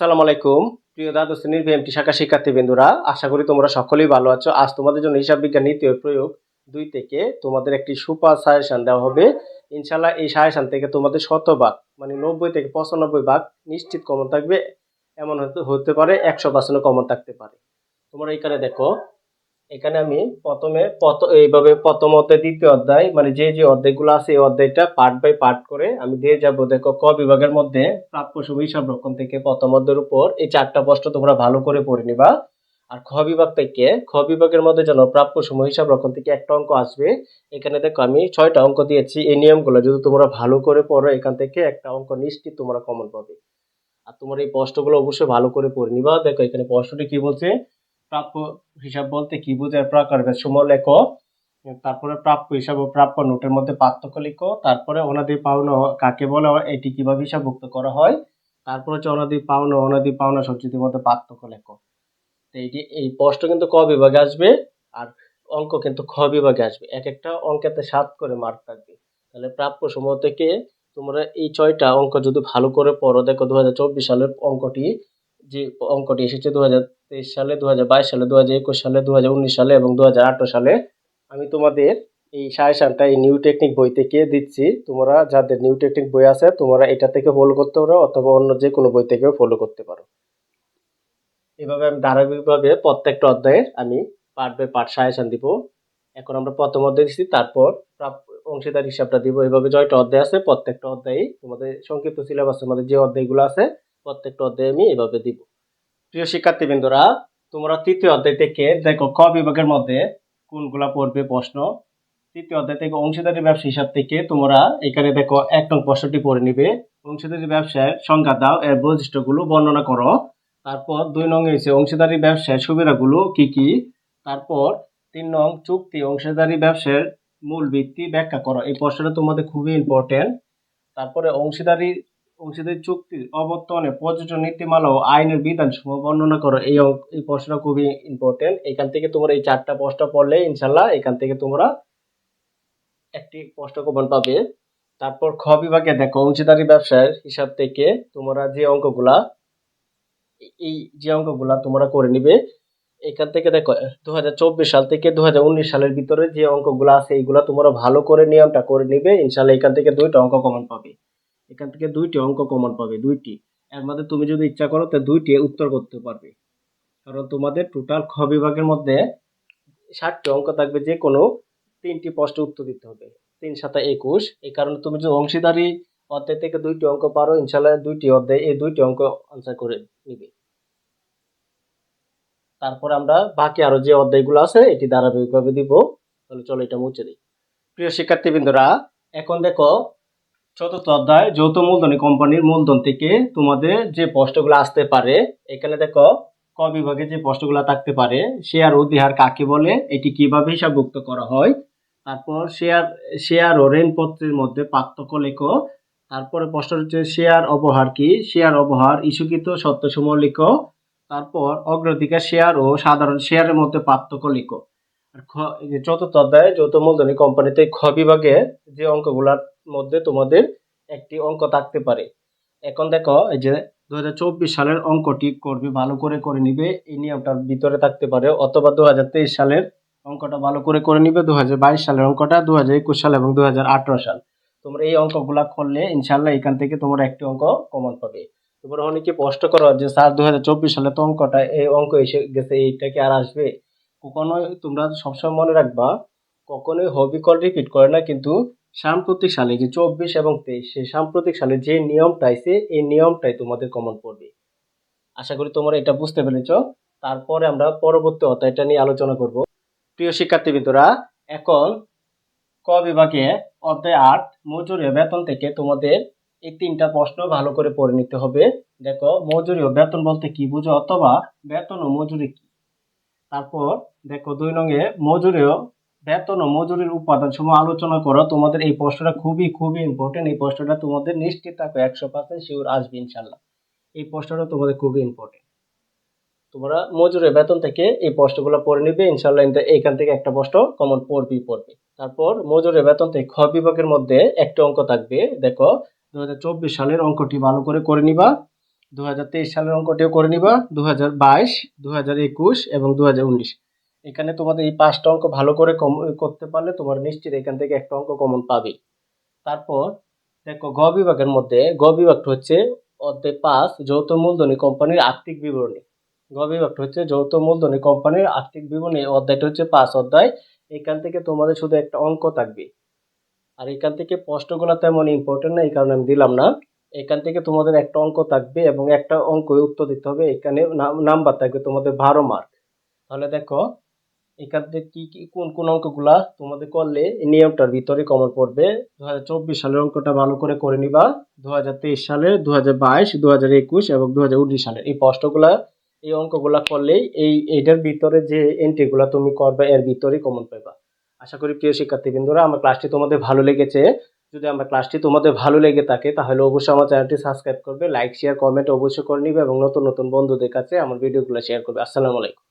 আসসালামু আলাইকুম। প্রিয় দ্বাদশ শ্রেণির বিএমটি শাখা শিক্ষার্থীবৃন্দুরা আশা করি তোমরা সকলেই ভালো আছো। আজ তোমাদের জন্য হিসাব বিজ্ঞান নীতি প্রয়োগ দুই থেকে তোমাদের একটি সুপার সাজেশন দেওয়া হবে। ইনশাল্লাহ এই সাজেশন থেকে তোমাদের শতভাগ মানে নব্বই থেকে পঁচানব্বই ভাগ নিশ্চিত কমন থাকবে। এমন হতে পারে একশো পার্সেন্ট কমন থাকতে পারে। তোমরা এখানে দেখো এখানে আমি প্রথমে এইভাবে প্রথম অধ্যায়, দ্বিতীয় অধ্যায় মানে যে যে অধ্যায়গুলো আছে, এই অধ্যায়টা পার্ট বাই পার্ট করে আমি দিয়ে যাব। দেখো, ক বিভাগের মধ্যে প্রাপ্য সময় হিসাব থেকে প্রথম অধ্যায়ের উপর এই চারটা প্রশ্ন তোমরা ভালো করে পড়ে নিবা। আর খ বিভাগ থেকে, খ বিভাগের মধ্যে যেন প্রাপ্য সময় হিসাব রক্ষণ থেকে একটা অঙ্ক আসবে, এখানে দেখো আমি ছয়টা অঙ্ক দিয়েছি। এই নিয়মগুলো যদি তোমরা ভালো করে পড়ো, এখান থেকে একটা অঙ্ক নিশ্চিত তোমরা কমন পাবে। আর তোমার এই প্রশ্নগুলো অবশ্যই ভালো করে পড়ে নিবা। দেখো, এখানে প্রশ্নটি কি বলছে? প্রাপ্য হিসাব বলতে কি বোঝায় প্রকারভেদ সময় লেখো, তারপরে প্রাপ্য হিসাব ও প্রাপ্য নোটের মধ্যে পার্থক্য লিখো, তারপরে অনাদি পাওনা কাকে বলে, এটি কীভাবে হিসাবভুক্ত করা হয়, তারপর হচ্ছে অনাদি পাওনা অনাদি পাওনা সঞ্চিতির মধ্যে পার্থক্য লেখো। তো এইটি এই প্রশ্ন কিন্তু ক বিভাগে আসবে আর অঙ্ক কিন্তু খ বিভাগে আসবে। এক একটা অঙ্কেতে সাত করে মার্ক থাকবে। তাহলে প্রাপ্য সময় থেকে তোমরা এই ছয়টা অঙ্ক যদি ভালো করে পড়ো, দেখো দু হাজার চব্বিশ সালের অঙ্কটি যে অঙ্কটি এসেছে দু সালে দু সালে দু সালে দু সালে এবং দু হাজার আঠারো সালে। আমি তোমাদের এই সাজেশনটা এই নিউ টেকনিক বই থেকে দিচ্ছি। তোমরা যাদের নিউ টেকনিক বই আছে, তোমরা এটা থেকে ফলো করতে পারো অথবা অন্য যে কোনো বই থেকেও ফলো করতে পারো। এভাবে আমি ধারাবাহিকভাবে প্রত্যেকটা অধ্যায়ের আমি পার্ট বাই পার্ট সাজেশন দিব। এখন আমরা প্রথম অধ্যায় দিচ্ছি, তারপর অংশীদার হিসাবটা দিব। এভাবে জয়টা অধ্যায় আছে, প্রত্যেকটা অধ্যায়ে তোমাদের সংক্ষিপ্ত সিলেবাসের মধ্যে যে অধ্যায়গুলো আছে প্রত্যেকটা অধ্যায় আমি এভাবে দিব। প্রিয় শিক্ষার্থীবৃন্দরা, তোমরা তৃতীয় অধ্যায় থেকে দেখো ক বিভাগের মধ্যে কোনগুলা পড়বে প্রশ্ন। তৃতীয় অধ্যায় থেকে অংশীদারি ব্যবসা হিসাব থেকে তোমরা এখানে দেখো এক নং প্রশ্নটি পড়ে নিবে। অংশীদারি ব্যবসায় সংজ্ঞা দাও, এর বৈশিষ্ট্যগুলো বর্ণনা করো। তারপর দুই নং হয়েছে অংশীদারি ব্যবসার সুবিধাগুলো কি কি? তারপর তিন নং চুক্তি, অংশীদারি ব্যবসার মূল ভিত্তি ব্যাখ্যা করো। এই প্রশ্নটা তোমাদের খুবই ইম্পর্টেন্ট তারপরে অংশীদারি অংশীদারি চুক্তির অবর্তনে প্রযোজন নীতিমালা ও আইনের বিধান সমূহ বর্ণনা করো। এই এই প্রশ্নটা খুবই ইম্পর্টেন্ট এখান থেকে তোমরা এই চারটা প্রশ্ন পড়লে ইনশাল্লাহ এখান থেকে তোমরা একটি প্রশ্ন কমন পাবে। তারপর খ বিভাগে দেখো, অংশীদারি ব্যবসার হিসাব থেকে তোমরা যে অঙ্কগুলা, এই- এই যে অঙ্কগুলা তোমরা করে নিবে, এখান থেকে দেখো দু হাজার চব্বিশ সাল থেকে দুহাজার উনিশ সালের ভিতরে যে অঙ্কগুলো আছে, এইগুলা তোমরা ভালো করে নিয়মটা করে নিবে। ইনশাল্লাহ এখান থেকে দুইটা অঙ্ক কমন পাবে। এখান থেকে দুইটি অঙ্ক কমন পাবে, দুইটি। এর মধ্যে তুমি যদি ইচ্ছা করো, তো দুইটি উত্তর করতে পারবে। কারণ তোমাদের টোটাল খ বিভাগের মধ্যে ষাটটি অঙ্ক থাকবে যে কোনো তিনটি প্রশ্ন উত্তর দিতে হবে। তিন সাতা একুশ, এই কারণে তুমি যদি অংশীদারি অধ্যায় থেকে দুইটি অঙ্ক পারো ইনশাল্লাহ দুইটি অধ্যায় এই দুইটি অঙ্ক আনসার করে নিবে। তারপর আমরা বাকি আরও যে অধ্যায়গুলো আছে, এটি ধারাবাহিকভাবে দিব। তাহলে চলো এটা মুছে দিই। প্রিয় শিক্ষার্থীবৃন্দরা, এখন দেখো চতুর্থ অধ্যায়, যৌথ মূলধনী কোম্পানির মূলধন থেকে তোমাদের যে প্রশ্নগুলো আসতে পারে, এখানে দেখো, ক বিভাগে যে প্রশ্নগুলো থাকতে পারে শেয়ার অধিহার কাকে বলে, এটি কীভাবে হিসাবভুক্ত করা হয়, তারপর শেয়ার শেয়ার ও ঋণপত্রের মধ্যে পার্থক্য লেখো, তারপরে প্রশ্ন হচ্ছে শেয়ার অবহার কি শেয়ার অবহার ইস্যুকৃত সত্যসমূহ লিখো, তারপর অগ্রাধিকার শেয়ার ও সাধারণ শেয়ারের মধ্যে পার্থক্য লিখো। চতুর্থ অধ্যায় যৌথ মূলধনী কোম্পানিতে খ বিভাগে যে অঙ্কগুলোর মধ্যে তোমাদের একটি অঙ্ক থাকতে পারে। এখন দেখো, এই যে দু হাজার চব্বিশ সালের অঙ্কটি করবে, ভালো করে করে নিবে, এই নিয়মটার ভিতরে থাকতে পারে। অথবা দু হাজার তেইশ সালের অঙ্কটা ভালো করে করে নিবে দু হাজার বাইশ সালের অঙ্কটা হাজার একুশ সাল এবং দুই হাজার আঠারো সাল। তোমরা এই অঙ্কগুলা করলে ইনশাল্লাহ এখান থেকে তোমরা একটি অঙ্ক কমন পাবে। তোমরা অনেকে প্রশ্ন করো যে, স্যার দুই হাজার চব্বিশ সালে তো অঙ্কটা, এই অঙ্ক এসে গেছে, এইটা কি আর আসবে? কখনোই তোমরা সবসময় মনে রাখবা, কখনোই হবি কল রিপিট করে না, কিন্তু সাম্প্রতিক সালে যে চব্বিশ এবং তেইশ, সেই সাম্প্রতিক সালে যে নিয়মটা আছে, এই নিয়মটাই তোমাদের কমন পড়বে। আশা করি তোমরা এটা বুঝতে পেরেছ। তারপরে আমরা পরবর্তী অধ্যায়টা নিয়ে আলোচনা করব। প্রিয় শিক্ষার্থীবৃন্দরা, এখন ক বিভাগে অধ্যায় আট, মজুরি ও বেতন থেকে তোমাদের এই তিনটা প্রশ্ন ভালো করে পড়ে নিতে হবে। দেখো, মজুরি ও বেতন বলতে কি বুঝো? অথবা বেতন ও মজুরি কি? তারপর দেখো দুই নঙ্গে মজুরিও, বেতন ও মজুরির উপাদান সমূহ আলোচনা করো। তোমাদের এই প্রশ্নটা খুবই খুবই ইম্পর্টেন্ট এই প্রশ্নটা তোমাদের নিশ্চিত থাকো, একশো পার্সেন্ট শিওর আসবে ইনশাল্লাহ। এই প্রশ্নটা তোমাদের খুবই ইম্পর্টেন্ট তোমরা মজুরের বেতন থেকে এই প্রশ্নগুলো পড়ে নিবে। ইনশাল্লাহ এইখান থেকে একটা প্রশ্ন কমন পড়বেই পড়বে। তারপর মজুরের বেতন থেকে খ বিভাগের মধ্যে একটা অঙ্ক থাকবে। দেখো দু হাজার চব্বিশ সালের অঙ্কটি ভালো করে করে নিবা। দু হাজার তেইশ সালের অঙ্কটিও করে নিবা দু হাজার বাইশ দু হাজার একুশ এবং দু হাজার উনিশ। এখানে তোমাদের এই পাঁচটা অঙ্ক ভালো করে কম করতে পারলে তোমার নিশ্চিত এখান থেকে একটা অঙ্ক কমন পাবে। তারপর দেখো গ বিভাগের মধ্যে, গ বিভাগটা হচ্ছে অধ্যায় পাঁচ, যৌথ মূলধনী কোম্পানির আর্থিক বিবরণী। গ বিভাগটা হচ্ছে যৌথ মূলধনী কোম্পানির আর্থিক বিবরণী, অধ্যায়টা হচ্ছে পাঁচ অধ্যায়। এখান থেকে তোমাদের শুধু একটা অঙ্ক থাকবে। আর এখান থেকে প্রশ্নগুলো তেমন ইম্পর্টেন্ট না, এই কারণে আমি দিলাম না। এখান থেকে তোমাদের একটা অঙ্ক থাকবে এবং একটা অঙ্ক উত্তর দিতে হবে। এখানে নাম্বার থাকবে তোমাদের বারো মার্ক তাহলে দেখো, এখান থেকে কি কি, কোন কোন অঙ্কগুলা তোমাদের করলে নিয়মটার ভিতরে কমন পড়বে। দু হাজার চব্বিশ সালের অঙ্কটা ভালো করে করে নিবা। দু হাজার তেইশ সালের দু হাজার বাইশ দু হাজার একুশ এবং দু হাজার উনিশ সালের। এই প্রশ্নগুলা, এই অঙ্কগুলা করলেই এই, এইটার ভিতরে যে এন্ট্রিগুলা তুমি করবে, এর ভিতরে কমন পাবা আশা করি প্রিয় শিক্ষার্থীবৃন্দরা, আমার ক্লাসটি তোমাদের ভালো লেগেছে। যদি আমার ক্লাসটি তোমাদের ভালো লেগে থাকে, তাহলে অবশ্যই আমার চ্যানেলটি সাবস্ক্রাইব করবে লাইক শেয়ার কমেন্ট অবশ্যই করে নিবে এবং নতুন নতুন বন্ধুদের কাছে আমার ভিডিওগুলো শেয়ার করবে। আসসালামু আলাইকুম।